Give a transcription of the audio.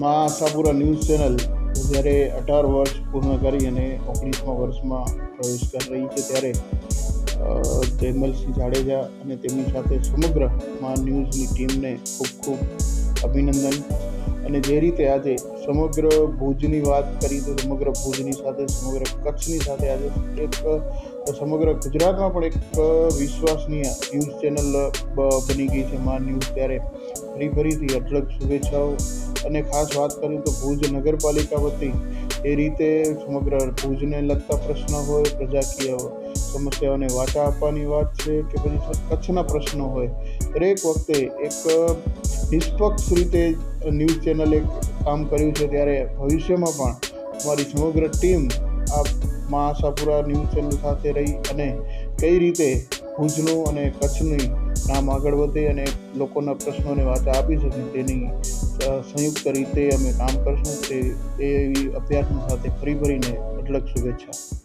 મા Ashapura news channel જ્યારે અઢાર વર્ષ પૂર્ણ કરી અને ઓગણીસમા વર્ષમાં પ્રવેશ કરી રહી છે ત્યારે જયમલસિંહ જાડેજા અને તેમની સાથે સમગ્ર મા ન્યૂઝની ટીમને ખૂબ ખૂબ અભિનંદન. અને જે રીતે આજે સમગ્ર ભુજની વાત કરી તો સમગ્ર ભુજની સાથે, સમગ્ર કચ્છની સાથે આજે એક સમગ્ર ગુજરાતમાં પણ એક વિશ્વસનીય ન્યૂઝ ચેનલ બની ગઈ છે મા ન્યૂઝ ત્યારે. ફરી ફરીથી અઢળક શુભેચ્છાઓ. અને ખાસ વાત કરું તો ભુજ નગરપાલિકા વતી એ રીતે સમગ્ર ભુજને લગતા પ્રશ્ન હોય, પ્રજાકીય સમસ્યાઓને વાચા આપવાની વાત છે કે પછી કચ્છના પ્રશ્નો હોય. દરેક વખતે એક નિષ્પક્ષ રીતે ન્યૂઝ ચેનલે કામ કર્યું છે ત્યારે ભવિષ્યમાં પણ અમારી સમગ્ર ટીમ આ મા આશાપુરા ન્યૂઝ ચેનલ સાથે રહી અને કઈ રીતે ભુજનું અને કચ્છની નામ આગળ વધે અને લોકોના પ્રશ્નોને વાચા આપી શકે, તેની સંયુક્ત રીતે અમે કામ કરશું તે એવી અભ્યાસ સાથે ફરી ફરીને અઢળક શુભેચ્છા